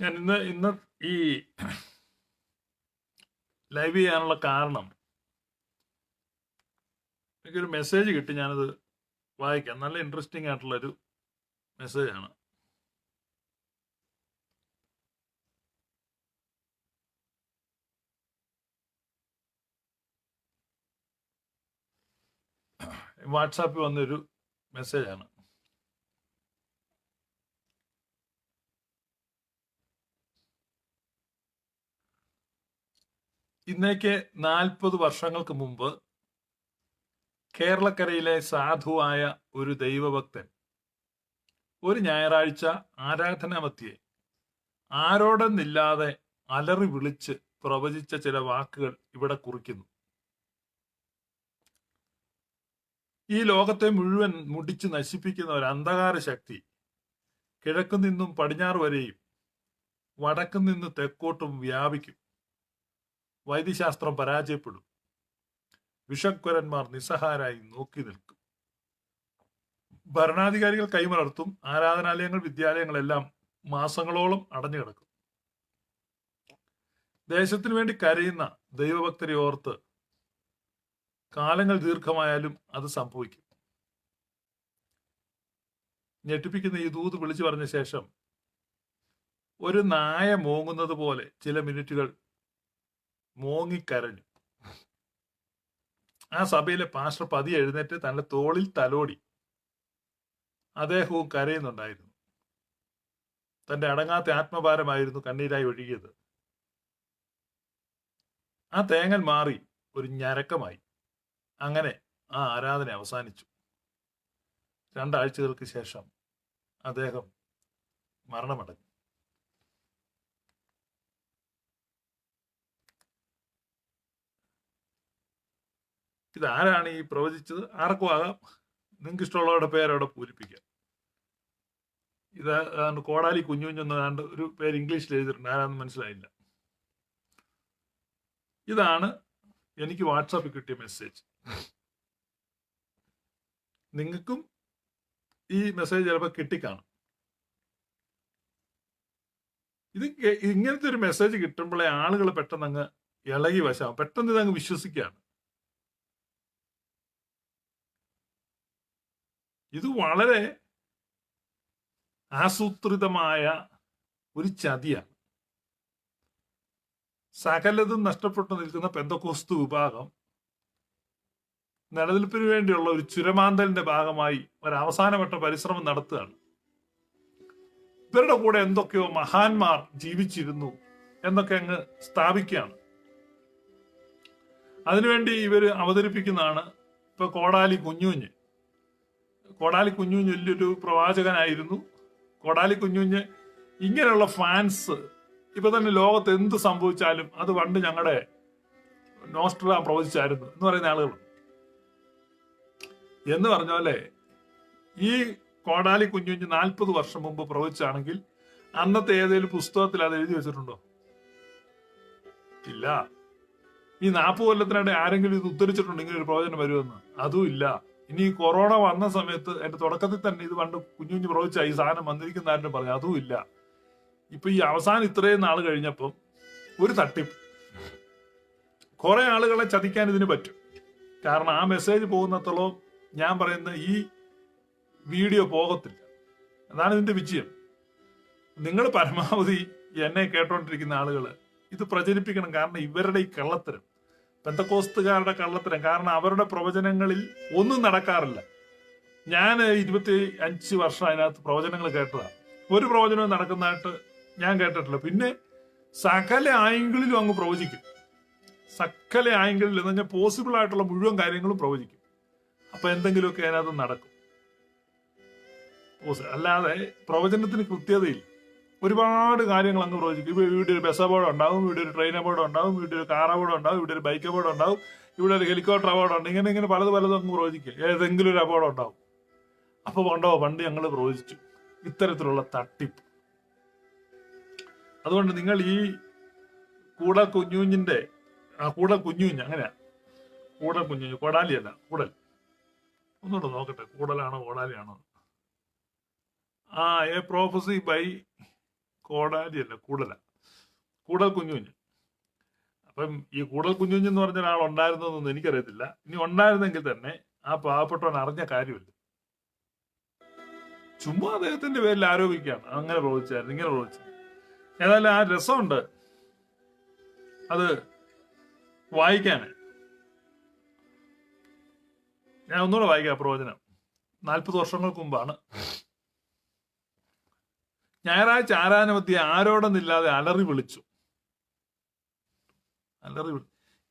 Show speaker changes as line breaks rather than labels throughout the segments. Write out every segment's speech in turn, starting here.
ഞാൻ ഇന്ന് ഇന്ന് ഈ ലൈവ് ചെയ്യാനുള്ള കാരണം എനിക്കൊരു മെസ്സേജ് കിട്ടി. ഞാനത് വായിക്കാം. നല്ല ഇൻട്രസ്റ്റിംഗ് ആയിട്ടുള്ളൊരു മെസ്സേജാണ് വാട്സാപ്പിൽ വന്നൊരു മെസ്സേജാണ് ഇന്നേക്ക് നാൽപ്പത് വർഷങ്ങൾക്ക് മുമ്പ് കേരളക്കരയിലെ സാധുവായ ഒരു ദൈവഭക്തൻ ഒരു ഞായറാഴ്ച ആരാധനാമത്തിയെ ആരോടെന്നില്ലാതെ അലറി വിളിച്ച് പ്രവചിച്ച ചില വാക്കുകൾ ഇവിടെ കുറിക്കുന്നു. ഈ ലോകത്തെ മുഴുവൻ മുടിച്ച് നശിപ്പിക്കുന്ന ഒരു അന്ധകാര ശക്തി കിഴക്കു നിന്നും പടിഞ്ഞാറ് വരെയും വടക്കു നിന്ന് തെക്കോട്ടും വ്യാപിക്കും. വൈദ്യശാസ്ത്രം പരാജയപ്പെടും. വിഷക്വരന്മാർ നിസ്സഹാരായി നോക്കി നിൽക്കും. ഭരണാധികാരികൾ കൈമലർത്തും ആരാധനാലയങ്ങൾ വിദ്യാലയങ്ങളെല്ലാം മാസങ്ങളോളം അടഞ്ഞു കിടക്കും. ദേശത്തിനു വേണ്ടി കരയുന്ന ദൈവഭക്തരെ ഓർത്ത് കാലങ്ങൾ ദീർഘമായാലും അത് സംഭവിക്കും. ഞെട്ടിപ്പിക്കുന്ന ഈ ദൂത് വിളിച്ചു പറഞ്ഞ ശേഷം ഒരു നായ മോങ്ങുന്നത് പോലെ ചില മിനിറ്റുകൾ മോങ്ങിക്കരഞ്ഞു. ആ സഭയിലെ പാസ്റ്റർ പതി എഴുന്നേറ്റ് തന്റെ തോളിൽ തലോടി. അദ്ദേഹവും കരയുന്നുണ്ടായിരുന്നു. തന്റെ അടങ്ങാത്ത ആത്മഭാരമായിരുന്നു കണ്ണീരായി ഒഴുകിയത്. ആ തേങ്ങൽ മാറി ഒരു ഞരക്കമായി. അങ്ങനെ ആ ആരാധന അവസാനിച്ചു. രണ്ടാഴ്ചകൾക്ക് ശേഷം അദ്ദേഹം മരണമടഞ്ഞു. ഇതാരാണ് ഈ പ്രവചിച്ചത്? ആർക്കും ആകാം. നിങ്ങൾക്ക് ഇഷ്ടമുള്ളവരുടെ പേരവിടെ പൂരിപ്പിക്കാം. ഇത് കോടാലി കുഞ്ഞു കുഞ്ഞെന്ന് ഏതാണ്ട് ഒരു പേര് ഇംഗ്ലീഷിൽ എഴുതിയിട്ടുണ്ട്. ആരാന്ന് മനസ്സിലായില്ല. ഇതാണ് എനിക്ക് വാട്സാപ്പിൽ കിട്ടിയ മെസ്സേജ്. നിങ്ങൾക്കും ഈ മെസ്സേജ് ചിലപ്പോൾ കിട്ടിക്കാണും. ഇത് ഇങ്ങനത്തെ ഒരു മെസ്സേജ് കിട്ടുമ്പോഴേ ആളുകൾ പെട്ടെന്ന് അങ്ങ് ഇളകി വശാവും. പെട്ടെന്ന് അങ്ങ് വിശ്വസിക്കുകയാണ്. ഇത് വളരെ ആസൂത്രിതമായ ഒരു ചതിയാണ്. സകലതും നഷ്ടപ്പെട്ടു നിൽക്കുന്ന പെന്തക്കോസ്തു വിഭാഗം നിലനിൽപ്പിന് വേണ്ടിയുള്ള ഒരു ചുരമാന്തലിന്റെ ഭാഗമായി ഒരു അവസാനവട്ട പരിശ്രമം നടത്തുകയാണ്. ഇവരുടെ കൂടെ എന്തൊക്കെയോ മഹാന്മാർ ജീവിച്ചിരുന്നു എന്നൊക്കെ അങ്ങ് സ്ഥാപിക്കുകയാണ്. അതിനുവേണ്ടി ഇവർ അവതരിപ്പിക്കുന്നതാണ് ഇപ്പൊ കോടാലി കുഞ്ഞുഞ്ഞ്. കോടാലി കുഞ്ഞുഞ്ഞ് വലിയൊരു പ്രവാചകനായിരുന്നു. കൊടാലി കുഞ്ഞുഞ്ഞ് ഇങ്ങനെയുള്ള ഫാൻസ് ഇപ്പൊ തന്നെ ലോകത്ത് എന്ത് സംഭവിച്ചാലും അത് പണ്ട് ഞങ്ങളുടെ നോസ്ട്രാ പ്രവചിച്ചായിരുന്നു എന്ന് പറയുന്ന ആളുകൾ. എന്ന് പറഞ്ഞ പോലെ ഈ കോടാലി കുഞ്ഞുഞ്ഞ് നാൽപ്പത് വർഷം മുമ്പ് പ്രവചിച്ചാണെങ്കിൽ അന്നത്തെ ഏതെങ്കിലും പുസ്തകത്തിൽ അത് എഴുതി വെച്ചിട്ടുണ്ടോ? ഇല്ല. ഈ നാൽപ്പത് കൊല്ലത്തിനിടെ ആരെങ്കിലും ഇത് ഉദ്ധരിച്ചിട്ടുണ്ടോ ഇങ്ങനെ ഒരു പ്രവചനം വരുമെന്ന്. അതും ഇല്ല. ഇനി കൊറോണ വന്ന സമയത്ത് എന്റെ തുടക്കത്തിൽ തന്നെ ഇത് പണ്ട് കുഞ്ഞു കുഞ്ഞു പ്രവചിച്ച ഈ സാധനം വന്നിരിക്കുന്ന ആരും പറഞ്ഞു അതും ഇല്ല. ഇപ്പൊ ഈ അവസാനം ഇത്രയും നാൾ കഴിഞ്ഞപ്പം ഒരു തട്ടിപ്പ്. കുറെ ആളുകളെ ചതിക്കാൻ ഇതിന് പറ്റും. കാരണം ആ മെസ്സേജ് പോകുന്നത്തോളം ഞാൻ പറയുന്ന ഈ വീഡിയോ പോകത്തില്ല. അതാണ് ഇതിന്റെ വിജയം. നിങ്ങൾ പരമാവധി എന്നെ കേട്ടോണ്ടിരിക്കുന്ന ആളുകൾ ഇത് പ്രചരിപ്പിക്കണം. കാരണം ഇവരുടെ ഈ കള്ളത്തരം പെന്തക്കോസ്തുകാരുടെ കള്ളത്തരം. കാരണം അവരുടെ പ്രവചനങ്ങളിൽ ഒന്നും നടക്കാറില്ല. ഞാൻ ഇരുപത്തി അഞ്ച് വർഷം അതിനകത്ത് പ്രവചനങ്ങൾ കേട്ടതാണ് ഒരു പ്രവചനവും നടക്കുന്നതായിട്ട് ഞാൻ കേട്ടിട്ടില്ല. പിന്നെ സകല ആംഗിളിലും അങ്ങ് പ്രവചിക്കും. സകല ആംഗിളിൽ എന്ന് പറഞ്ഞാൽ പോസിബിൾ ആയിട്ടുള്ള മുഴുവൻ കാര്യങ്ങളും പ്രവചിക്കും. അപ്പൊ എന്തെങ്കിലുമൊക്കെ അതിനകത്ത് നടക്കും. അല്ലാതെ പ്രവചനത്തിന് കൃത്യതയില്ല. ഒരുപാട് കാര്യങ്ങൾ അങ്ങ് പ്രവചിക്കും. ഇപ്പൊ ഇവിടെ ഒരു ബസ് അപകടം ഉണ്ടാവും ഇവിടെ ഒരു ട്രെയിൻ അപകടം ഉണ്ടാവും ഇവിടെ ഒരു കാർ അപകടം ഉണ്ടാവും ഇവിടെ ഒരു ബൈക്ക് അപകടം ഉണ്ടാവും ഇവിടെ ഒരു ഹെലികോപ്റ്റർ അപകടം ഉണ്ട് ഇങ്ങനെ ഇങ്ങനെ പലത് പലതും അങ്ങ് പ്രവചിക്കുക ഏതെങ്കിലും ഒരു അപകടം ഉണ്ടാവും. അപ്പൊ പണ്ടോ പണ്ട് ഞങ്ങൾ പ്രവചിച്ചു ഇത്തരത്തിലുള്ള തട്ടിപ്പ്. അതുകൊണ്ട് നിങ്ങൾ ഈ കൂട കുഞ്ഞുഞ്ഞിന്റെ ആ കൂട കുഞ്ഞുഞ്ഞ് അങ്ങനെയാ. കൂട കുഞ്ഞുഞ്ഞ് കൊടാലിയല്ല കൂടൽ. ഒന്നുകൂടെ നോക്കട്ടെ കൂടലാണോ കോടാലിയാണോ? ആ എ പ്രോഫസി ബൈ കോടാലിയല്ല കൂടല. കൂടൽ കുഞ്ഞുഞ്ഞ്. അപ്പം ഈ കൂടൽ കുഞ്ഞു എന്ന് പറഞ്ഞ ഒരാൾ ഉണ്ടായിരുന്നതെന്നൊന്നും എനിക്കറിയത്തില്ല. ഇനി ഉണ്ടായിരുന്നെങ്കിൽ തന്നെ ആ പാവപ്പെട്ടവൻ അറിഞ്ഞ കാര്യമില്ല? ചുമ്മാ അദ്ദേഹത്തിന്റെ പേരിൽ ആരോപിക്കുകയാണ്. അങ്ങനെ പ്രവചിച്ചായിരുന്നു ഇങ്ങനെ പ്രവചിച്ചു. ഏതായാലും ആ രസമുണ്ട് അത് വായിക്കാന്. ഞാൻ ഒന്നുകൂടെ വായിക്കാം പ്രവചനം. നാൽപ്പത് വർഷങ്ങൾക്ക് മുമ്പാണ്. ഞായറാഴ്ച ആരാധനമധ്യ ആരോടെന്നില്ലാതെ അലറി വിളിച്ചു? അലറി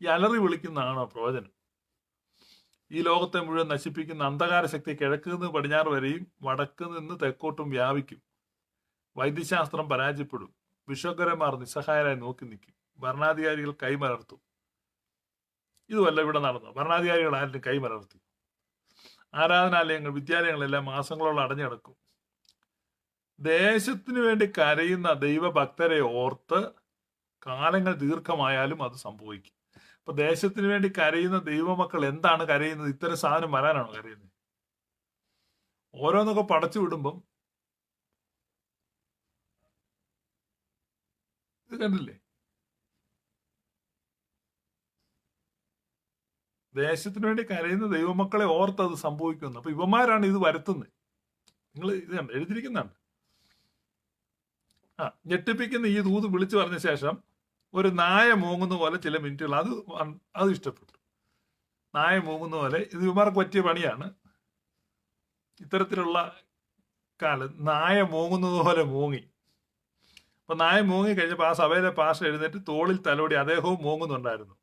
ഈ അലറി വിളിക്കുന്നതാണോ പ്രവചനം? ഈ ലോകത്തെ മുഴുവൻ നശിപ്പിക്കുന്ന അന്ധകാര ശക്തി കിഴക്ക് നിന്ന് പടിഞ്ഞാറ് വരെയും വടക്ക് നിന്ന് തെക്കോട്ടും വ്യാപിക്കും. വൈദ്യശാസ്ത്രം പരാജയപ്പെടും. വിശ്വകരന്മാർ നിസ്സഹായരായി നോക്കി നിൽക്കും. ഭരണാധികാരികൾ കൈമലർത്തും. ഇതുമല്ല ഇവിടെ നടന്നു ഭരണാധികാരികൾ ആരും കൈമലർത്തി. ആരാധനാലയങ്ങൾ വിദ്യാലയങ്ങളെല്ലാം മാസങ്ങളോളം അടഞ്ഞു കിടക്കും. ദേശത്തിനു വേണ്ടി കരയുന്ന ദൈവഭക്തരെ ഓർത്ത് കാലങ്ങൾ ദീർഘമായാലും അത് സംഭവിക്കും. അപ്പൊ ദേശത്തിന് വേണ്ടി കരയുന്ന ദൈവമക്കൾ എന്താണ് കരയുന്നത്? ഇത്തരം സാധനം വരാനാണോ കരയുന്നത്? ഓരോന്നൊക്കെ പടച്ചു വിടുമ്പം ഇത് കണ്ടില്ലേ? ദേശത്തിന് വേണ്ടി കരയുന്ന ദൈവമക്കളെ ഓർത്ത് അത് സംഭവിക്കുന്നു അപ്പൊ ഇവന്മാരാണ് ഇത് വരുത്തുന്നത്. നിങ്ങൾ ഇത് കണ്ട് എഴുതിയിരിക്കുന്നുണ്ട് ആ ഞെട്ടിപ്പിക്കുന്ന ഈ ദൂത് വിളിച്ചു പറഞ്ഞ ശേഷം ഒരു നായ മൂങ്ങുന്ന പോലെ ചില മിനിറ്റുകൾ. അത് അത് ഇഷ്ടപ്പെട്ടു. നായ മൂങ്ങുന്ന പോലെ ഇത് ഇവന്മാർക്ക് പറ്റിയ പണിയാണ്. ഇത്തരത്തിലുള്ള കാലം നായ മൂങ്ങുന്നത് പോലെ മൂങ്ങി. അപ്പൊ നായ മൂങ്ങി കഴിഞ്ഞപ്പോൾ ആ സഭയിലെ പാഷ എഴുന്നേറ്റ് തോളിൽ തലോടി അദ്ദേഹവും മൂങ്ങുന്നുണ്ടായിരുന്നു.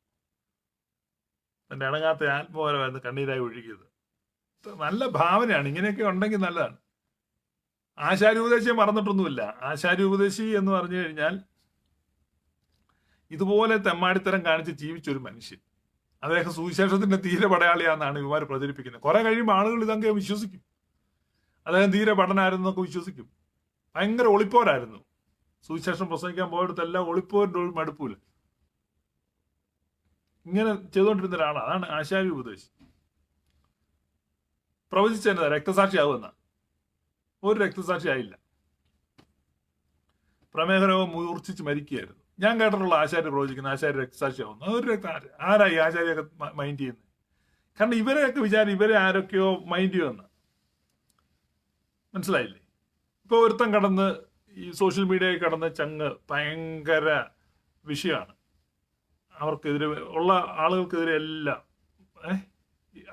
തന്റെ അടങ്ങാത്ത ആത്മപരമായിരുന്നു കണ്ണീരായി ഒഴുകിയത്. നല്ല ഭാവനയാണ്. ഇങ്ങനെയൊക്കെ ഉണ്ടെങ്കിൽ നല്ലതാണ്. ആശാരി ഉപദേശിയെ മറന്നിട്ടൊന്നുമില്ല. ആശാരി ഉപദേശി എന്ന് പറഞ്ഞു കഴിഞ്ഞാൽ ഇതുപോലെ തെമ്മാടിത്തരം കാണിച്ച് ജീവിച്ചൊരു മനുഷ്യൻ. അദ്ദേഹം സുവിശേഷത്തിന്റെ തീരെ പടയാളിയാണെന്നാണ് ഇവർ പ്രചരിപ്പിക്കുന്നത്. കുറെ കഴിയുമ്പോൾ ആളുകൾ ഇതൊക്കെ വിശ്വസിക്കും. അദ്ദേഹം തീരെ പഠനമായിരുന്നൊക്കെ വിശ്വസിക്കും. ഭയങ്കര ഒളിപ്പോരായിരുന്നു. സുവിശേഷം പ്രസംഗിക്കാൻ പോയിടത്തെല്ലാം ഒളിപ്പോരിന്റെ ഒരു മടുപ്പില്ല ഇങ്ങനെ ചെയ്തുകൊണ്ടിരുന്ന ഒരാളാണ്. അതാണ് ആശാരി ഉപദേശി പ്രവചിച്ചെന്നതാ രക്തസാക്ഷിയാവുമെന്ന ഒരു രക്തസാക്ഷി ആയില്ല പ്രമേഹരോഗം മൂർച്ഛിച്ച് മരിക്കുകയായിരുന്നു. ഞാൻ കേട്ടിട്ടുള്ള ആശാരി പ്രവചിക്കുന്ന ആശാരി രക്തസാക്ഷിയാവുന്നു. ഒരു രക്ത ആരായി ആശാരിയൊക്കെ മൈൻഡ് ചെയ്യുന്നത് കാരണം ഇവരെയൊക്കെ വിചാരം ഇവരെ ആരൊക്കെയോ മൈൻഡ് ചെയ്യുമെന്ന്. മനസ്സിലായില്ലേ? ഇപ്പൊ ഒരുത്തം കടന്ന് ഈ സോഷ്യൽ മീഡിയയിൽ കടന്ന് ചങ്ങ് ഭയങ്കര വിഷയമാണ്. അവർക്കെതിരെ ഉള്ള ആളുകൾക്കെതിരെ എല്ലാം ഏഹ്?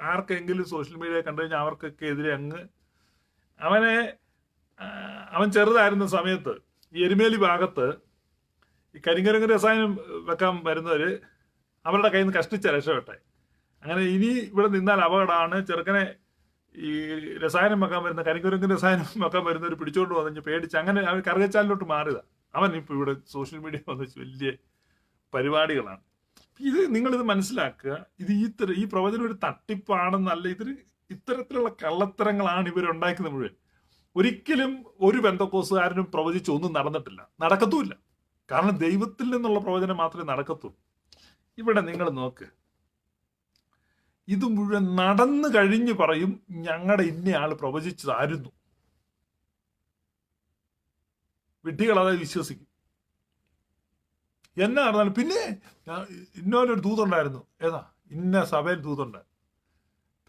ആർക്കെങ്കിലും സോഷ്യൽ മീഡിയ കണ്ടു കഴിഞ്ഞാൽ അവർക്കൊക്കെ എതിരെ അങ്ങ് അവനെ അവൻ ചെറുതായിരുന്ന സമയത്ത് ഈ എരുമേലി ഭാഗത്ത് ഈ കരിങ്കരങ്ങ രസായനം വെക്കാൻ വരുന്നവർ അവരുടെ കയ്യിൽ നിന്ന് കഷ്ടിച്ച രക്ഷപ്പെട്ടെ. അങ്ങനെ ഇനി ഇവിടെ നിന്നാൽ അപകടമാണ്. ചെറുക്കനെ ഈ രസായനം വെക്കാൻ വരുന്ന കരിങ്കുരങ്ങ രസായനം വെക്കാൻ വരുന്നവർ പിടിച്ചോണ്ട് വന്നു പേടിച്ച് അങ്ങനെ അവർ കറുകച്ചാലിലോട്ട് മാറിയതാ. അവൻ ഇപ്പോൾ ഇവിടെ സോഷ്യൽ മീഡിയ വന്ന വലിയ പരിപാടികളാണ്. ഇത് നിങ്ങളിത് മനസ്സിലാക്കുക. ഇത് ഈ ഈ പ്രവചനം ഒരു തട്ടിപ്പാണെന്നല്ല ഇതൊരു ഇത്തരത്തിലുള്ള കള്ളത്തരങ്ങളാണ് ഇവരുണ്ടാക്കുന്നത് മുഴുവൻ. ഒരിക്കലും ഒരു ബന്ധക്കോസുകാരനും പ്രവചിച്ച് ഒന്നും നടന്നിട്ടില്ല. നടക്കത്തുമില്ല. കാരണം ദൈവത്തിൽ നിന്നുള്ള പ്രവചനം മാത്രമേ നടക്കത്തുള്ളൂ. ഇവിടെ നിങ്ങൾ നോക്ക്. ഇത് മുഴുവൻ നടന്നു കഴിഞ്ഞ് പറയും ഞങ്ങളുടെ ഇന്നയാൾ പ്രവചിച്ചതായിരുന്നു. വിഡ്ഢികൾ അതായത് വിശ്വസിക്കും. എന്നാ പറഞ്ഞാലും പിന്നെ ഇന്നോലൊരു ദൂതുണ്ടായിരുന്നു. ഏതാ? ഇന്ന സഭയിൽ ദൂതുണ്ട്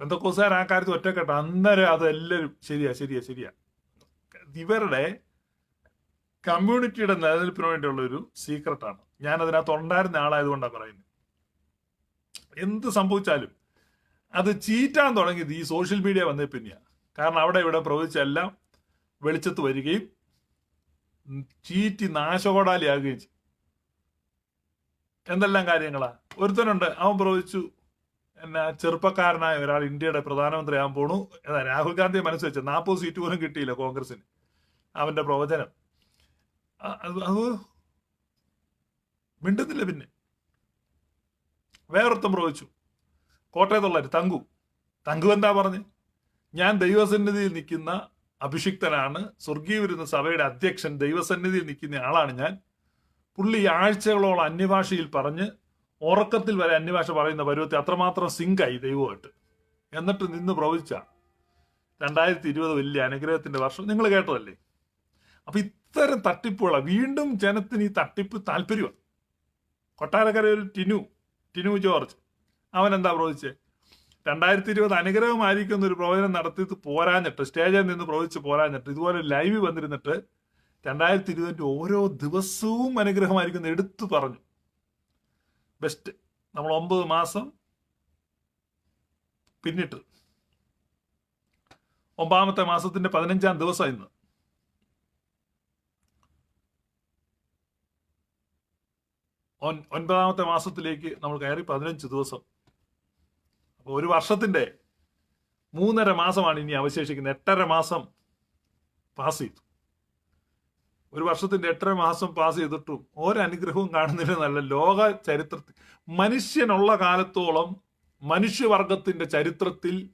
പെന്തക്കോസുകാർ ആ കാര്യത്തിൽ ഒറ്റക്കെട്ട. അന്നേരം അതെല്ലാവരും ശരിയാ ശരിയാ ശരിയാ. ഇവരുടെ കമ്മ്യൂണിറ്റിയുടെ നിലനിൽപ്പിന് വേണ്ടിയുള്ള ഒരു സീക്രട്ടാണ് ഞാൻ അതിനകത്ത് ഉണ്ടായിരുന്ന ആളായതുകൊണ്ടാണ് പറയുന്നത് എന്ത് സംഭവിച്ചാലും അത് ചീറ്റാൻ തുടങ്ങിയത് ഈ സോഷ്യൽ മീഡിയ വന്നേ പിന്നെയാണ് കാരണം അവിടെ ഇവിടെ പ്രവചിച്ചെല്ലാം വെളിച്ചത്ത് വരികയും ചീറ്റി നാശകോടാലിയാകുകയും ചെയ്യും. എന്തെല്ലാം കാര്യങ്ങളാ? ഒരുത്തനുണ്ട്. അവൻ പ്രവചിച്ചു എന്നാ ചെറുപ്പക്കാരനായ ഒരാൾ ഇന്ത്യയുടെ പ്രധാനമന്ത്രി ആകാൻ പോണു രാഹുൽ ഗാന്ധി മനസ്സ് വെച്ചത് നാൽപ്പത് സീറ്റ് പോലും കിട്ടിയില്ല കോൺഗ്രസിന് അവന്റെ പ്രവചനം. അത് മിണ്ടുന്നില്ല പിന്നെ. വേറൊരുത്തം പ്രവചിച്ചു. കോട്ടയത്തുള്ളവർ തങ്കു. തങ്കു എന്താ പറഞ്ഞ്? ഞാൻ ദൈവസന്നിധിയിൽ നിൽക്കുന്ന അഭിഷിക്തനാണ്. സ്വർഗീയ വരുന്ന സഭയുടെ അധ്യക്ഷൻ ദൈവസന്നിധിയിൽ നിൽക്കുന്ന ആളാണ് ഞാൻ. പുള്ളി ആഴ്ചകളോളം അന്യഭാഷയിൽ പറഞ്ഞ് ഉറക്കത്തിൽ വരെ അന്യഭാഷ പറയുന്ന പരുവത്തെ അത്രമാത്രം സിങ്കായി ദൈവമായിട്ട് എന്നിട്ട് നിന്ന് പ്രവചിച്ച രണ്ടായിരത്തി ഇരുപത് വലിയ അനുഗ്രഹത്തിന്റെ വർഷം നിങ്ങൾ കേട്ടതല്ലേ? അപ്പൊ ഇത്തരം തട്ടിപ്പുകള. വീണ്ടും ജനത്തിന് ഈ തട്ടിപ്പ് താല്പര്യമാണ്. ഒരു ടിനു ടിനു ജോർജ് അവൻ എന്താ പ്രവചിച്ചേ? രണ്ടായിരത്തി ഇരുപത് അനുഗ്രഹമായിരിക്കും ഒരു പ്രവചനം നടത്തിയിട്ട് പോരാഞ്ഞിട്ട് സ്റ്റേജിൽ നിന്ന് പ്രവചിച്ച് പോരാഞ്ഞിട്ട് ഇതുപോലെ ലൈവ് വന്നിരുന്നിട്ട് രണ്ടായിരത്തി ഇരുപതിന്റെ ഓരോ ദിവസവും അനുഗ്രഹമായിരിക്കും എന്ന് എടുത്തു പറഞ്ഞു. ബെസ്റ്റ് നമ്മൾ ഒമ്പത് മാസം പിന്നിട്ട്. ഒമ്പാമത്തെ മാസത്തിന്റെ പതിനഞ്ചാം ദിവസം ഇന്ന്. ഒൻ- ഒൻപതാമത്തെ മാസത്തിലേക്ക് നമ്മൾ കയറി പതിനഞ്ച് ദിവസം. അപ്പോൾ ഒരു വർഷത്തിന്റെ മൂന്നര മാസമാണ് ഇനി അവശേഷിക്കുന്നത്. എട്ടര മാസം പാസ് ചെയ്തു. ഒരു വർഷത്തിന്റെ എട്ടര മാസം പാസ് ചെയ്തിട്ടും ഒരനുഗ്രഹവും കാണുന്നില്ല നല്ല ലോക ചരിത്രത്തിൽ മനുഷ്യനുള്ള കാലത്തോളം മനുഷ്യവർഗത്തിന്റെ ചരിത്രത്തിൽ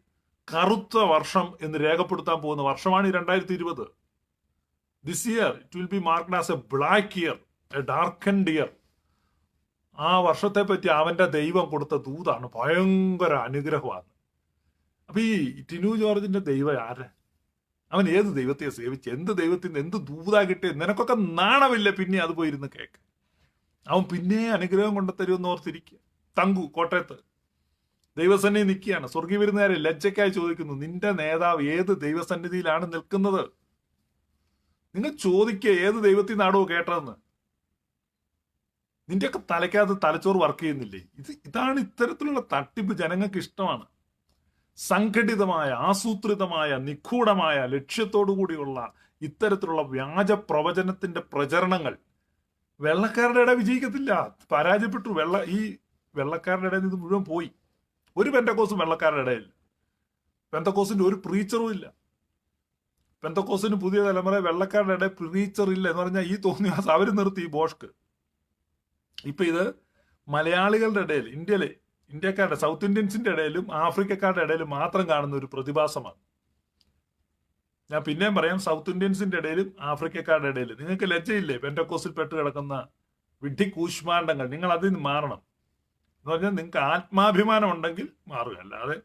കറുത്ത വർഷം എന്ന് രേഖപ്പെടുത്താൻ പോകുന്ന വർഷമാണ് ഈ രണ്ടായിരത്തി ഇരുപത് this year it will be marked as a black year a darkened year ആ വർഷത്തെ പറ്റി അവന്റെ ദൈവം കൊടുത്ത ദൂതാണ്. ഭയങ്കര അനുഗ്രഹമാണ്. അപ്പൊ ഈ ടിനു ജോർജിന്റെ ദൈവം ആരെ? അവൻ ഏത് ദൈവത്തെ സേവിച്ച് എന്ത് ദൈവത്തിന് എന്ത് ദൂതാ കിട്ടിയ നിനക്കൊക്കെ നാണമില്ല പിന്നെ അത് പോയിരുന്ന് കേക്ക്. അവൻ പിന്നെ അനുഗ്രഹം കൊണ്ടുത്തരുമെന്ന് ഓർത്തിരിക്കുക. തങ്കു കോട്ടയത്ത്. ദൈവസന്നിധി നിൽക്കുകയാണ്. സ്വർഗീയ വരുന്നവരെ ലജ്ജയ്ക്കായി ചോദിക്കുന്നു നിന്റെ നേതാവ് ഏത് ദൈവസന്നിധിയിലാണ് നിൽക്കുന്നത്? നിങ്ങൾ ചോദിക്കുക ഏത് ദൈവത്തിൽ നാടോ കേട്ടതെന്ന്? നിന്റെയൊക്കെ തലയ്ക്കകത്ത് തലച്ചോറ് വർക്ക് ചെയ്യുന്നില്ലേ? ഇത് ഇതാണ് ഇത്തരത്തിലുള്ള തട്ടിപ്പ് ജനങ്ങൾക്ക് ഇഷ്ടമാണ്. സംഘടിതമായ ആസൂത്രിതമായ നിഗൂഢമായ ലക്ഷ്യത്തോടു കൂടിയുള്ള ഇത്തരത്തിലുള്ള വ്യാജ പ്രവചനത്തിന്റെ പ്രചരണങ്ങൾ വെള്ളക്കാരുടെ ഇട വിജയിക്കത്തില്ല. പരാജയപ്പെട്ടു. വെള്ള ഈ വെള്ളക്കാരുടെ ഇടയിൽ നിന്ന് മുഴുവൻ പോയി. ഒരു പെന്തക്കോസും വെള്ളക്കാരുടെ ഇടയിൽ. പെന്തക്കോസിന്റെ ഒരു പ്രീച്ചറും ഇല്ല. പെന്തക്കോസിന് പുതിയ തലമുറ വെള്ളക്കാരുടെ ഇടയിൽ പ്രീച്ചർ ഇല്ല എന്ന് പറഞ്ഞാൽ ഈ തോന്നിയ അവർ നിർത്തി ഈ ബോഷ്ക്ക് ഇപ്പൊ ഇത് മലയാളികളുടെ ഇടയിൽ ഇന്ത്യയിലെ ഇന്ത്യക്കാരുടെ സൗത്ത് ഇന്ത്യൻസിന്റെ ഇടയിലും ആഫ്രിക്കക്കാരുടെ ഇടയിലും മാത്രം കാണുന്ന ഒരു പ്രതിഭാസമാണ്. ഞാൻ പിന്നെയും പറയാം സൗത്ത് ഇന്ത്യൻസിന്റെ ഇടയിലും ആഫ്രിക്കക്കാരുടെ ഇടയിലും. നിങ്ങൾക്ക് ലജ്ജയില്ലേ? പെന്റക്കോസിൽ പെട്ട് കിടക്കുന്ന വിഡ്ഢി കൂഷ്മാണ്ഡങ്ങൾ നിങ്ങൾ അതിൽ നിന്ന് മാറണം. എന്ന് പറഞ്ഞാൽ നിങ്ങൾക്ക് ആത്മാഭിമാനം ഉണ്ടെങ്കിൽ മാറുക. അല്ലാതെ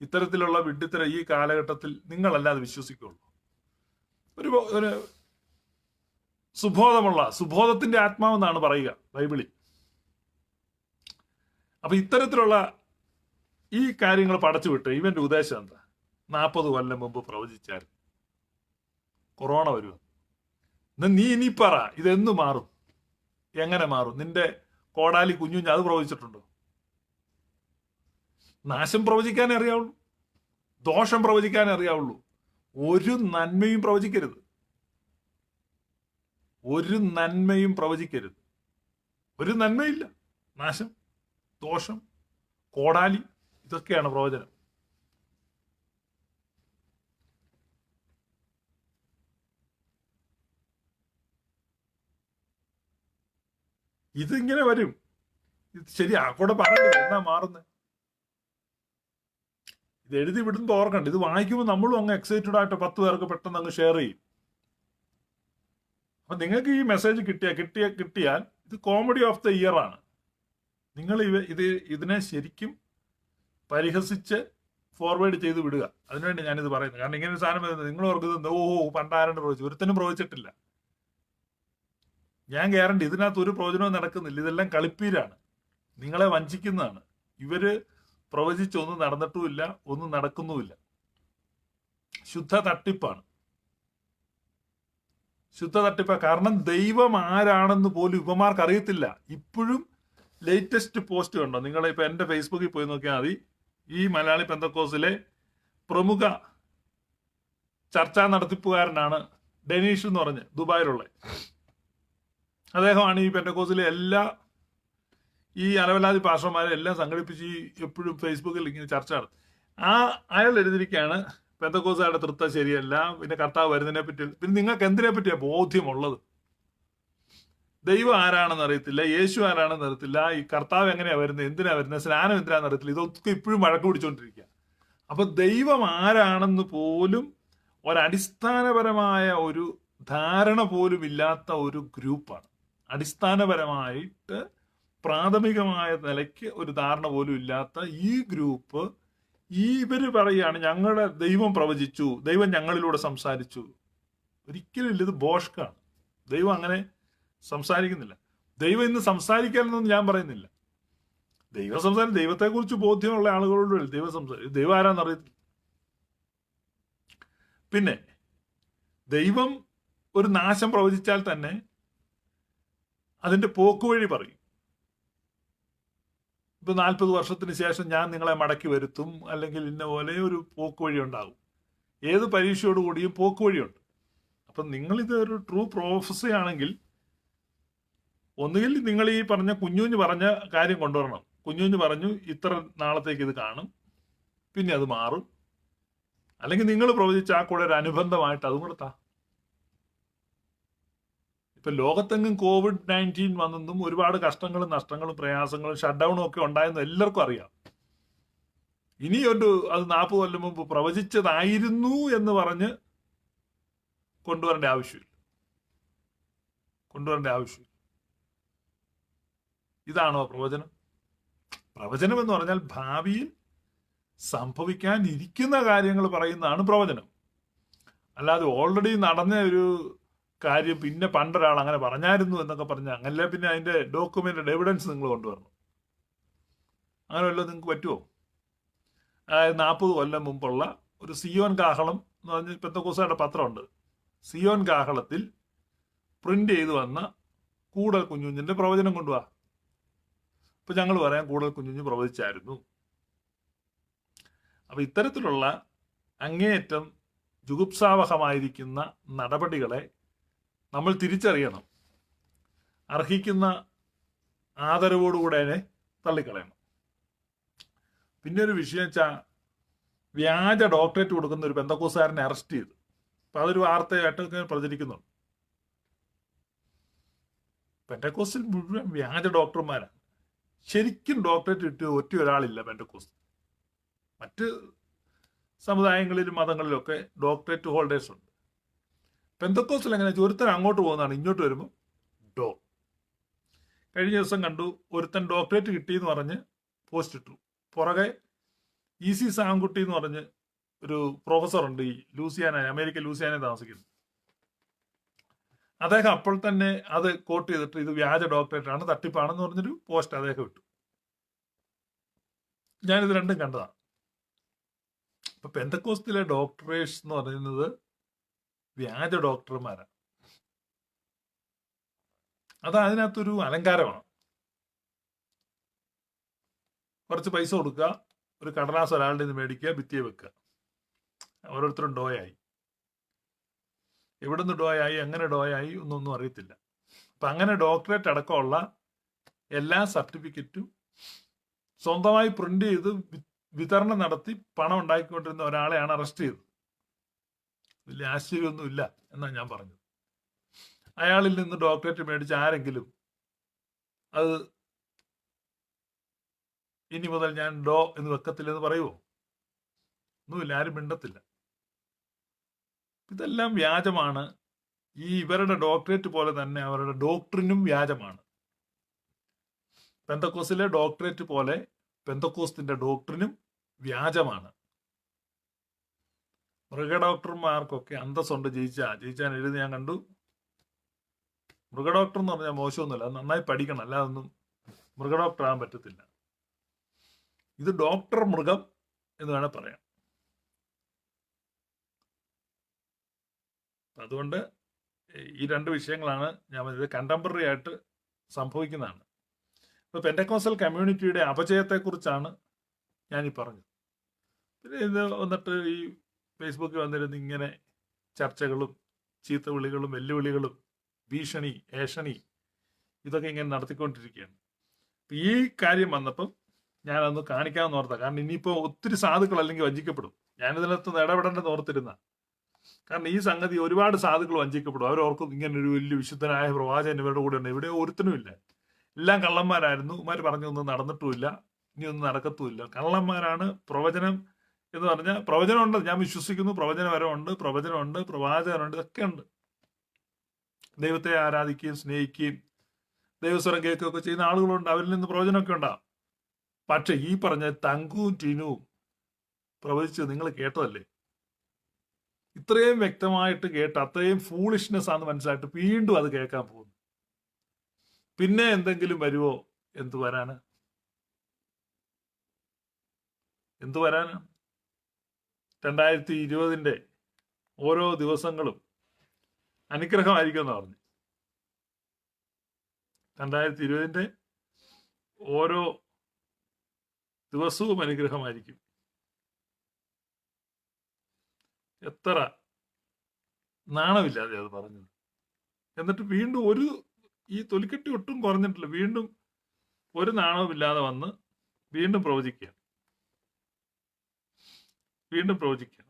ഇത്തരത്തിലുള്ള വിഡ്ഢിത്തര ഈ കാലഘട്ടത്തിൽ നിങ്ങളല്ലാതെ വിശ്വസിക്കുള്ളൂ ഒരു ഒരു സുബോധമുള്ള സുബോധത്തിന്റെ ആത്മാവെന്നാണ് പറയുക ബൈബിളിൽ. അപ്പൊ ഇത്തരത്തിലുള്ള ഈ കാര്യങ്ങൾ പടച്ചു വിട്ട് ഇവന്റെ ഉദ്ദേശം എന്താ? നാൽപ്പത് കൊല്ലം മുമ്പ് പ്രവചിച്ചാൽ കൊറോണ വരുമോ? എന്നാ നീ ഇനി പറ ഇതെന്ന് മാറും? എങ്ങനെ മാറും? നിന്റെ കോടാലി കുഞ്ഞുഞ്ഞ് അത് പ്രവചിച്ചിട്ടുണ്ടോ? നാശം പ്രവചിക്കാനേ അറിയാവുള്ളൂ. ദോഷം പ്രവചിക്കാനേ അറിയാവുള്ളൂ. ഒരു നന്മയും പ്രവചിക്കരുത്. ഒരു നന്മയും പ്രവചിക്കരുത്. ഒരു നന്മയില്ല. നാശം. ദോഷം കോടാലി ഇതൊക്കെയാണ് പ്രവചനം. ഇതിങ്ങനെ വരും. ഇത് ശരിയാ കൂടെ പറയണ്ടത് എന്നാ മാറുന്നത് ഇത് എഴുതി വിടുമ്പോൾ ഓർക്കണ്ട. ഇത് വായിക്കുമ്പോൾ നമ്മളും അങ്ങ് എക്സൈറ്റഡ് ആയിട്ട് പത്ത് പേർക്ക് പെട്ടെന്ന് അങ്ങ് ഷെയർ ചെയ്യും. അപ്പൊ നിങ്ങൾക്ക് ഈ മെസ്സേജ് കിട്ടിയ കിട്ടിയ കിട്ടിയാൽ ഇത് കോമഡി ഓഫ് ദ ഇയർ ആണ്. നിങ്ങൾ ഇവ ഇത് ഇതിനെ ശരിക്കും പരിഹസിച്ച് ഫോർവേഡ് ചെയ്ത് വിടുക. അതിനുവേണ്ടി ഞാനിത് പറയുന്നത് കാരണം ഇങ്ങനെ സാധനം നിങ്ങൾ ഓർക്കുന്നത് ഓ പണ്ടാരണ്ട് പ്രവചിച്ചു. ഒരുത്തനും പ്രവചിച്ചിട്ടില്ല. ഞാൻ ഗ്യാരണ്ടി ഇതിനകത്ത് ഒരു പ്രവചനവും നടക്കുന്നില്ല. ഇതെല്ലാം കളിപ്പീരാണ്. നിങ്ങളെ വഞ്ചിക്കുന്നതാണ്. ഇവർ പ്രവചിച്ചൊന്നും നടന്നിട്ടുമില്ല ഒന്നും നടക്കുന്നുമില്ല. ശുദ്ധ തട്ടിപ്പാണ്. ശുദ്ധ തട്ടിപ്പ. കാരണം ദൈവം ആരാണെന്ന് പോലും ഇവമാർക്ക് അറിയത്തില്ല ഇപ്പോഴും ലേറ്റസ്റ്റ് പോസ്റ്റ് കണ്ടോ? നിങ്ങൾ ഇപ്പൊ എന്റെ ഫേസ്ബുക്കിൽ പോയി നോക്കിയാൽ മതി. ഈ മലയാളി പെന്തക്കോസിലെ പ്രമുഖ ചർച്ചാ നടത്തിപ്പുകാരനാണ് ഡെനീഷ് എന്ന് പറഞ്ഞ് ദുബായിലുള്ള. അദ്ദേഹമാണ് ഈ പെന്തക്കോസിലെ എല്ലാ ഈ അലവലാതി പാഷന്മാരെ എല്ലാം സംഘടിപ്പിച്ച് എപ്പോഴും ഫേസ്ബുക്കിൽ ഇങ്ങനെ ചർച്ച നടത്തും. ആ അയാൾ എഴുതിയിരിക്കുകയാണ് പെന്തക്കോസുകാരുടെ തൃത്ത ശരിയല്ല പിന്നെ കർത്താവ് വരുന്നതിനെ പറ്റി പിന്നെ നിങ്ങൾക്ക് എന്തിനെ പറ്റിയാണ് ബോധ്യമുള്ളത്? ദൈവം ആരാണെന്ന് അറിയത്തില്ല യേശു ആരാണെന്ന് അറിയത്തില്ല ഈ കർത്താവ് എങ്ങനെയാ വരുന്നത് എന്തിനാ വരുന്നത് സ്നാനം എന്തിനാന്ന് അറിയത്തില്ല ഇതൊക്കെ ഇപ്പോഴും വഴക്ക് പിടിച്ചോണ്ടിരിക്കുക അപ്പൊ ദൈവം ആരാണെന്ന് പോലും ഒരടിസ്ഥാനപരമായ ഒരു ധാരണ പോലും ഇല്ലാത്ത ഒരു ഗ്രൂപ്പാണ്. അടിസ്ഥാനപരമായിട്ട് പ്രാഥമികമായ നിലയ്ക്ക് ഒരു ധാരണ പോലും ഇല്ലാത്ത ഈ ഗ്രൂപ്പ് ഈ ഇവർ പറയുകയാണ് ഞങ്ങളുടെ ദൈവം പ്രവചിച്ചു ദൈവം ഞങ്ങളിലൂടെ സംസാരിച്ചു. ഒരിക്കലും ഇത് ബോഷ്കാണ് ദൈവം അങ്ങനെ സംസാരിക്കുന്നില്ല. ദൈവം ഇന്ന് സംസാരിക്കാനൊന്നും ഞാൻ പറയുന്നില്ല. ദൈവം സംസാരം ദൈവത്തെക്കുറിച്ച് ബോധ്യമുള്ള ആളുകളോട് ദൈവം സംസാരിക്കും ദൈവം ആരാന്നറിയത്തില്ല പിന്നെ ദൈവം ഒരു നാശം പ്രവചിച്ചാൽ തന്നെ അതിന്റെ പോക്കുവഴി പറയും. ഇപ്പൊ നാൽപ്പത് വർഷത്തിന് ശേഷം ഞാൻ നിങ്ങളെ മടക്കി വരുത്തും അല്ലെങ്കിൽ ഇന്ന പോലെ ഒരു പോക്കുവഴി ഉണ്ടാകും. ഏത് പരീക്ഷയോടുകൂടിയും പോക്കുവഴിയുണ്ട് അപ്പം നിങ്ങളിത് ഒരു ട്രൂ പ്രോഫസി ആണെങ്കിൽ ഒന്നുകിൽ നിങ്ങൾ ഈ പറഞ്ഞ കുഞ്ഞുഞ്ഞ് പറഞ്ഞ കാര്യം കൊണ്ടുവരണം. കുഞ്ഞുഞ്ഞ് പറഞ്ഞു ഇത്ര നാളത്തേക്ക് ഇത് കാണും. പിന്നെ അത് മാറും. അല്ലെങ്കിൽ നിങ്ങൾ പ്രവചിച്ച ആ കൂടെ ഒരു അനുബന്ധമായിട്ട് അതും കൂടെ താ. ഇപ്പൊ ലോകത്തെങ്ങും കോവിഡ് നയന്റീൻ വന്നെന്നും ഒരുപാട് കഷ്ടങ്ങളും നഷ്ടങ്ങളും പ്രയാസങ്ങളും ഷട്ട് ഡൗണും ഒക്കെ ഉണ്ടായെന്ന് എല്ലാവർക്കും അറിയാം. ഇനി ഒരു അത് നാൽപ്പത് കൊല്ലം മുമ്പ് പ്രവചിച്ചതായിരുന്നു എന്ന് പറഞ്ഞ് കൊണ്ടുവരേണ്ട ആവശ്യമില്ല. കൊണ്ടുവരേണ്ട ആവശ്യമില്ല. ഇതാണോ പ്രവചനം? പ്രവചനം എന്ന് പറഞ്ഞാൽ ഭാവിയിൽ സംഭവിക്കാൻ ഇരിക്കുന്ന കാര്യങ്ങൾ പറയുന്നതാണ് പ്രവചനം. അല്ലാതെ ഓൾറെഡി നടന്ന ഒരു കാര്യം പിന്നെ പണ്ടൊരാൾ അങ്ങനെ പറഞ്ഞായിരുന്നു എന്നൊക്കെ പറഞ്ഞ അങ്ങനെ പിന്നെ അതിന്റെ ഡോക്യുമെന്റ് എവിഡൻസ് നിങ്ങൾ കൊണ്ടുവരണം. അങ്ങനെ വല്ലതും നിങ്ങൾക്ക് പറ്റുമോ അതായത് നാൽപ്പത് കൊല്ലം മുമ്പുള്ള ഒരു സിയോൻ കാഹളം എന്ന് പറഞ്ഞ പെന്തക്കോസയുടെ പത്രമുണ്ട്. സിയോൻ കാഹളത്തിൽ പ്രിന്റ് ചെയ്തു വന്ന കൂടൽ കുഞ്ഞുഞ്ഞിന്റെ പ്രവചനം കൊണ്ടുപോവാ അപ്പൊ ഞങ്ങൾ പറയാം കൂടുതൽ കുഞ്ഞുഞ്ഞു പ്രവചിച്ചായിരുന്നു. അപ്പൊ ഇത്തരത്തിലുള്ള അങ്ങേയറ്റം ജുഗുപ്സാവഹമായിരിക്കുന്ന നടപടികളെ നമ്മൾ തിരിച്ചറിയണം. അർഹിക്കുന്ന ആദരവോടുകൂടെ അതിനെ തള്ളിക്കളയണം. പിന്നെ ഒരു വിഷയം വെച്ചാൽ വ്യാജ ഡോക്ടറേറ്റ് കൊടുക്കുന്ന ഒരു ബന്ധക്കോസുകാരനെ അറസ്റ്റ് ചെയ്തു. അപ്പൊ അതൊരു വാർത്തയായിട്ടൊക്കെ പ്രചരിക്കുന്നുണ്ട്. പെൻഡക്കോസ്റ്റിൽ മുഴുവൻ വ്യാജ ഡോക്ടർമാരാണ്. ശരിക്കും ഡോക്ടറേറ്റ് കിട്ടിയ ഒറ്റ ഒരാളില്ല പെൻഡക്കോസ് മറ്റ് സമുദായങ്ങളിലും മതങ്ങളിലൊക്കെ ഡോക്ടറേറ്റ് ഹോൾഡേഴ്സ് ഉണ്ട്. പെന്തക്കോസിൽ എങ്ങനെ ഒരുത്തൻ അങ്ങോട്ട് പോകുന്നതാണ് ഇങ്ങോട്ട് വരുമ്പോൾ ഡോ. കഴിഞ്ഞ ദിവസം കണ്ടു ഒരുത്തൻ ഡോക്ടറേറ്റ് കിട്ടി എന്ന് പറഞ്ഞ് പോസ്റ്റ് ഇട്ടു. പുറകെ ഇ സി സാങ്കുട്ടി എന്ന് പറഞ്ഞ് ഒരു പ്രൊഫസർ ഉണ്ട് ഈ ലൂസിയാന അമേരിക്ക ലൂസിയാനെ താമസിക്കുന്നു. അദ്ദേഹം അപ്പോൾ തന്നെ അത് കോട്ട് ചെയ്തിട്ട് ഇത് വ്യാജ ഡോക്ടറേറ്റ് ആണ് തട്ടിപ്പാണെന്ന് പറഞ്ഞൊരു പോസ്റ്റ് അദ്ദേഹം ഇട്ടു. ഞാനിത് രണ്ടും കണ്ടതാണ്. ഇപ്പൊ പെന്തക്കോസ്റ്റിലെ ഡോക്ടറേഴ്സ് എന്ന് പറയുന്നത് വ്യാജ ഡോക്ടർമാരാണ് അത് അതിനകത്തൊരു അലങ്കാരമാണ്. കുറച്ച് പൈസ കൊടുക്കുക ഒരു കടലാസ് ഒരാളുടെ മേടിക്കുക ഭിത്തിയെ വെക്കുക. ഓരോരുത്തരും ഡോയായി എവിടുന്ന് ഡോയായി എങ്ങനെ ഡോയായി ഒന്നൊന്നും അറിയത്തില്ല. അപ്പം അങ്ങനെ ഡോക്ടറേറ്റ് അടക്കമുള്ള എല്ലാ സർട്ടിഫിക്കറ്റും സ്വന്തമായി പ്രിന്റ് ചെയ്ത് വിതരണം നടത്തി പണം ഉണ്ടാക്കിക്കൊണ്ടിരുന്ന ഒരാളെയാണ് അറസ്റ്റ് ചെയ്തത്. വലിയ ആശ്ചര്യമൊന്നുമില്ല എന്നാണ് ഞാൻ പറഞ്ഞത്. അയാളിൽ നിന്ന് ഡോക്ടറേറ്റ് മേടിച്ച ആരെങ്കിലും അത് ഇനി മുതൽ ഞാൻ ഡോ എന്ന് വെക്കത്തില്ലെന്ന് പറയുമോ ഒന്നുമില്ല ആരും മിണ്ടത്തില്ല. ഇതെല്ലാം വ്യാജമാണ്. ഈ ഇവരുടെ ഡോക്ടറേറ്റ് പോലെ തന്നെ അവരുടെ ഡോക്ടറിനും വ്യാജമാണ്. പെന്തക്കോസിലെ ഡോക്ടറേറ്റ് പോലെ പെന്തക്കോസ്തിന്റെ ഡോക്ടറിനും വ്യാജമാണ്. മൃഗ ഡോക്ടർമാർക്കൊക്കെ അന്തസ്സുണ്ട് ജയിച്ച. ജയിച്ചാൻ എഴുതി ഞാൻ കണ്ടു. മൃഗ ഡോക്ടർ എന്ന് പറഞ്ഞാൽ മോശമൊന്നുമില്ല. അത് നന്നായി പഠിക്കണം. അല്ലാതെ ഒന്നും മൃഗ ഡോക്ടർ ആകാൻ പറ്റത്തില്ല. ഇത് ഡോക്ടർ മൃഗം എന്ന് വേണേൽ പറയാം. അതുകൊണ്ട് ഈ രണ്ട് വിഷയങ്ങളാണ് ഞാൻ പറഞ്ഞത്. കണ്ടംപററി ആയിട്ട് സംഭവിക്കുന്നതാണ്. ഇപ്പൊ പെൻഡക്കോസൽ കമ്മ്യൂണിറ്റിയുടെ അപജയത്തെക്കുറിച്ചാണ് ഞാൻ ഈ പറഞ്ഞത്. പിന്നെ ഇത് വന്നിട്ട് ഈ ഫേസ്ബുക്കിൽ വന്നിരുന്ന് ഇങ്ങനെ ചർച്ചകളും ചീത്ത വിളികളും വെല്ലുവിളികളും ഭീഷണി ഏഷണി ഇതൊക്കെ ഇങ്ങനെ നടത്തിക്കൊണ്ടിരിക്കുകയാണ്. ഈ കാര്യം വന്നപ്പം ഞാനതൊന്ന് കാണിക്കാമെന്ന് ഓർത്താം കാരണം ഇനിയിപ്പോൾ ഒത്തിരി സാധുക്കൾ അല്ലെങ്കിൽ വഞ്ചിക്കപ്പെടും. ഞാനിതിനകത്ത് ഇടപെടേണ്ടെന്ന് ഓർത്തിരുന്ന കാരണം ഈ സംഗതി ഒരുപാട് സാധുക്കൾ വഞ്ചിക്കപ്പെടും. അവരോർക്കും ഇങ്ങനെ ഒരു വലിയ വിശുദ്ധനായ പ്രവാചകൻ ഇവരുടെ കൂടെ ഉണ്ട്. ഇവിടെ ഒരുത്തനുമില്ല എല്ലാം കള്ളന്മാരായിരുന്നു. ഇമാർ പറഞ്ഞൊന്നും നടന്നിട്ടുമില്ല. ഇനി ഒന്നും നടക്കത്തുമില്ല. കള്ളന്മാരാണ് പ്രവചനം എന്ന് പറഞ്ഞാൽ പ്രവചനമുണ്ട്. ഞാൻ വിശ്വസിക്കുന്നു. പ്രവചനപരമുണ്ട്. പ്രവചനമുണ്ട്. പ്രവാചകനുണ്ട്. ഇതൊക്കെ ഉണ്ട്. ദൈവത്തെ ആരാധിക്കുകയും സ്നേഹിക്കുകയും ദൈവസ്വരം കേൾക്കുകയൊക്കെ ചെയ്യുന്ന ആളുകളുണ്ട്. അവരിൽ നിന്ന് പ്രവചനമൊക്കെ ഉണ്ടാവും. പക്ഷെ ഈ പറഞ്ഞ തങ്കുവും ടീനുവും പ്രവചിച്ച് നിങ്ങൾ കേട്ടതല്ലേ? ഇത്രയും വ്യക്തമായിട്ട് കേട്ട് അത്രയും ഫൂളിഷ്നെസ് ആണെന്ന് മനസ്സിലായിട്ട് വീണ്ടും അത് കേൾക്കാൻ പോകുന്നു. പിന്നെ എന്തെങ്കിലും വരുമോ എന്തു വരാന്? എന്തു വരാന്? രണ്ടായിരത്തി ഇരുപതിന്റെ ഓരോ ദിവസങ്ങളും അനുഗ്രഹമായിരിക്കും എന്ന് പറഞ്ഞു. രണ്ടായിരത്തി ഇരുപതിന്റെ ഓരോ ദിവസവും അനുഗ്രഹമായിരിക്കും. എത്ര നാണമില്ലാതെ അത് പറഞ്ഞത്. എന്നിട്ട് വീണ്ടും ഒരു ഈ തൊലിക്കെട്ടി ഒട്ടും കുറഞ്ഞിട്ടില്ല. വീണ്ടും ഒരു നാണവുമില്ലാതെ വന്ന് വീണ്ടും പ്രവചിക്കുക വീണ്ടും പ്രവചിക്കുക